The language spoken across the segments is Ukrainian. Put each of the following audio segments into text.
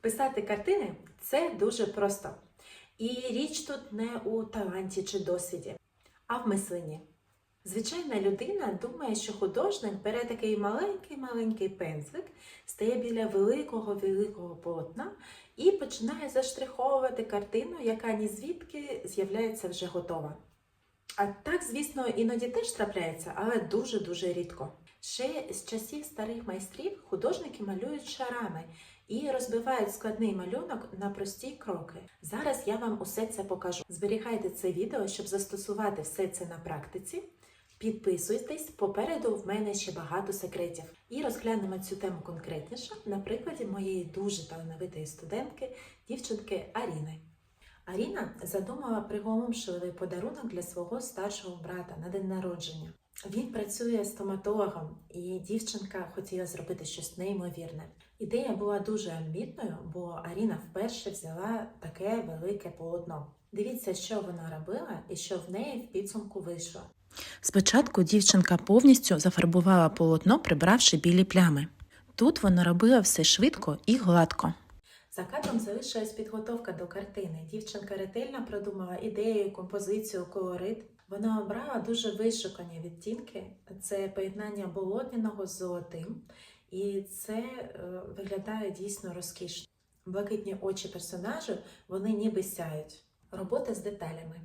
Писати картини це дуже просто. І річ тут не у таланті чи досвіді, а в мисленні. Звичайна людина думає, що художник бере такий маленький-маленький пензлик, стає біля великого-великого полотна і починає заштриховувати картину, яка ні звідки з'являється вже готова. А так, звісно, іноді теж трапляється, але дуже-дуже рідко. Ще з часів старих майстрів художники малюють шарами і розбивають складний малюнок на прості кроки. Зараз я вам усе це покажу. Зберігайте це відео, щоб застосувати все це на практиці. Підписуйтесь, попереду в мене ще багато секретів. І розглянемо цю тему конкретніше на прикладі моєї дуже талановитої студентки, дівчинки Аріни. Аріна задумала приголомшливий подарунок для свого старшого брата на день народження. Він працює стоматологом, і дівчинка хотіла зробити щось неймовірне. Ідея була дуже амбітною, бо Аріна вперше взяла таке велике полотно. Дивіться, що вона робила і що в неї в підсумку вийшло. Спочатку дівчинка повністю зафарбувала полотно, прибравши білі плями. Тут вона робила все швидко і гладко. За кадром залишилась підготовка до картини. Дівчинка ретельно продумала ідею, композицію, колорит. Вона обрала дуже вишукані відтінки. Це поєднання болотняного з золотим, і це е, виглядає дійсно розкішно. Блакитні очі персонажу вони ніби сяють. Робота з деталями.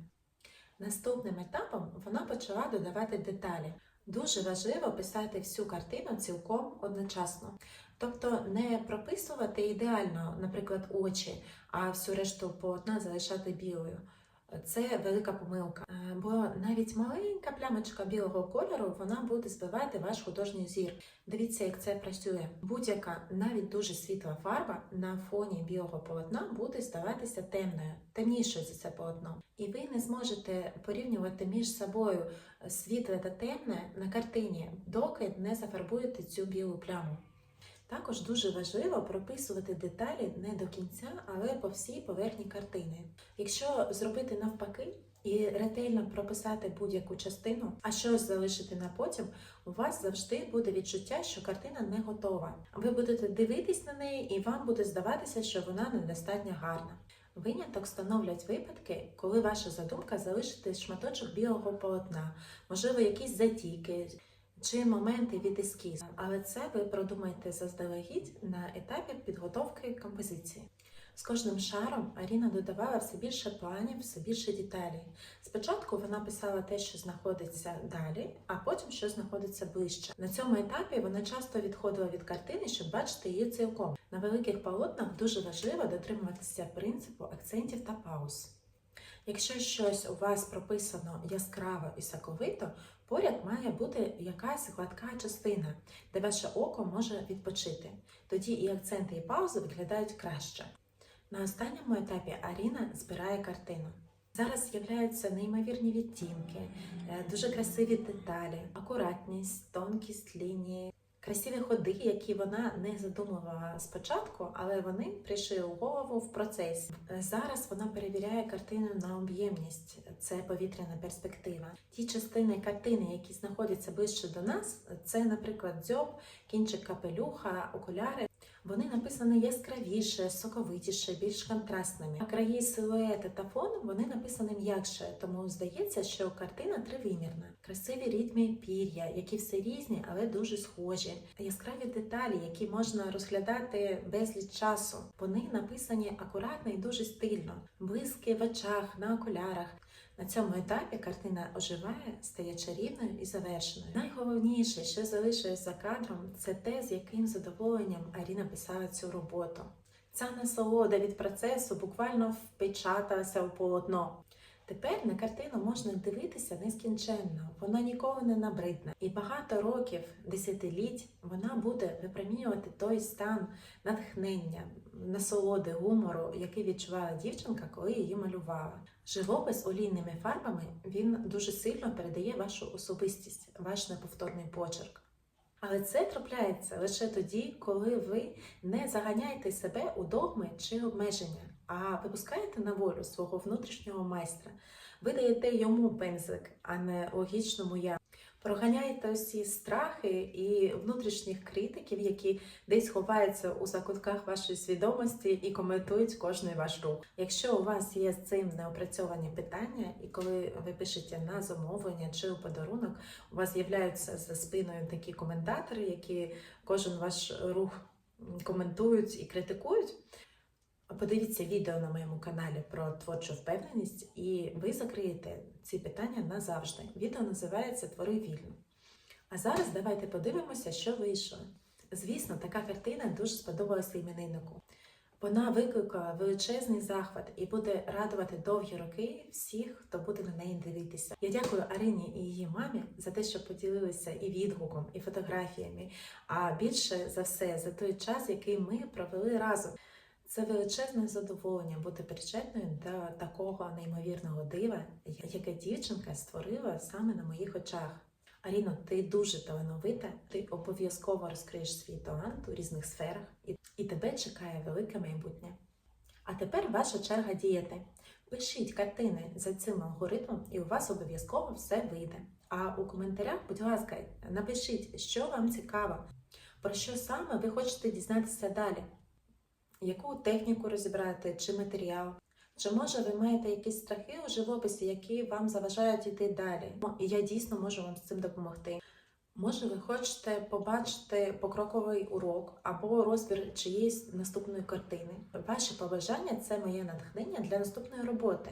Наступним етапом вона почала додавати деталі. Дуже важливо писати всю картину цілком одночасно. Тобто не прописувати ідеально, наприклад, очі, а всю решту полотна залишати білою. Це велика помилка, Е, бо навіть маленька плямочка білого кольору вона буде збивати ваш художній зір. Дивіться, як це працює. Будь-яка, навіть дуже світла фарба на фоні білого полотна буде здаватися темною, темнішою за це полотно. І ви не зможете порівнювати між собою світле та темне на картині, доки не зафарбуєте цю білу пляму. Також дуже важливо прописувати деталі не до кінця, але по всій поверхні картини. Якщо зробити навпаки і ретельно прописати будь-яку частину, а щось залишити на потім, у вас завжди буде відчуття, що картина не готова. Ви будете дивитись на неї, і вам буде здаватися, що вона недостатньо гарна. Виняток становлять випадки, коли ваша задумка залишити шматочок білого полотна, можливо, якісь затіки чи моменти від ескізу. Але це ви продумаєте заздалегідь на етапі підготовки композиції. З кожним шаром Аріна додавала все більше планів, все більше деталей. Спочатку вона писала те, що знаходиться далі, а потім що знаходиться ближче. На цьому етапі вона часто відходила від картини, щоб бачити її цілком. На великих полотнах дуже важливо дотримуватися принципу акцентів та пауз. Якщо щось у вас прописано яскраво і соковито, поряд має бути якась гладка частина, де ваше око може відпочити. Тоді і акценти, і паузи виглядають краще. На останньому етапі Аріна збирає картину. Зараз з'являються неймовірні відтінки, е, дуже красиві деталі, акуратність, тонкість лінії, красиві ходи, які вона не задумувала спочатку, але вони прийшли у голову в процесі. Зараз вона перевіряє картину на об'ємність, це повітряна перспектива. Ті частини картини, які знаходяться ближче до нас, це, наприклад, дзьоб, кінчик капелюха, окуляри. Вони написані яскравіше, соковитіше, більш контрастними. А краї силуети та фон вони написані м'якше, тому здається, що картина тривимірна. Красиві ритми пір'я, які все різні, але дуже схожі. Яскраві деталі, які можна розглядати безліч часу. Вони написані акуратно і дуже стильно. Блиски в очах, на окулярах. На цьому етапі картина оживає, стає чарівною і завершеною. Найголовніше, що залишилось за кадром, це те, з яким задоволенням Аріна писала цю роботу. Ця насолода від процесу буквально впечаталася у полотно. Тепер на картину можна дивитися нескінченно, вона ніколи не набридне. І багато років, десятиліть, вона буде випромінювати той стан натхнення, насолоди, гумору, який відчувала дівчинка, коли її малювала. Живопис олійними фарбами він дуже сильно передає вашу особистість, ваш неповторний почерк. Але це трапляється лише тоді, коли ви не заганяєте себе у догми чи обмеження, а випускаєте на волю свого внутрішнього майстра. Ви даєте йому пензлик, а не логічному я. Проганяйте усі страхи і внутрішніх критиків, які десь ховаються у закутках вашої свідомості і коментують кожний ваш рух. Якщо у вас є з цим неопрацьовані питання, і коли ви пишете на замовлення чи у подарунок, у вас з'являються за спиною такі коментатори, які кожен ваш рух коментують і критикують. Подивіться відео на моєму каналі про творчу впевненість, і ви закриєте ці питання назавжди. Відео називається Твори вільно. А зараз давайте подивимося, що вийшло. Звісно, така картина дуже сподобалася імениннику. Вона викликала величезний захват і буде радувати довгі роки всіх, хто буде на неї дивитися. Я дякую Арині і її мамі за те, що поділилися і відгуком, і фотографіями, а більше за все за той час, який ми провели разом. Це величезне задоволення бути причетною до такого неймовірного дива, яке дівчинка створила саме на моїх очах. Аріно, ти дуже талановита, ти обов'язково розкриєш свій талант у різних сферах, і, і тебе чекає велике майбутнє. А тепер ваша черга діяти. Пишіть картини за цим алгоритмом, і у вас обов'язково все вийде. А у коментарях, будь ласка, напишіть, що вам цікаво, про що саме ви хочете дізнатися далі яку техніку розібрати чи матеріал. Чи може ви маєте якісь страхи у живописі, які вам заважають йти далі? Ну, І я дійсно можу вам з цим допомогти. Може, ви хочете побачити покроковий урок або розбір чиєїсь наступної картини. Ваше побажання це моє натхнення для наступної роботи.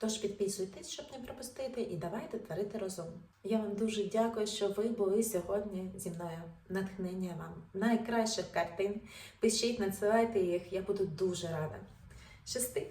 Тож підписуйтесь, щоб не пропустити, і давайте творити разом. Я вам дуже дякую, що ви були сьогодні зі мною. Натхнення вам найкращих картин. Пишіть, надсилайте їх, я буду дуже рада. Щасти!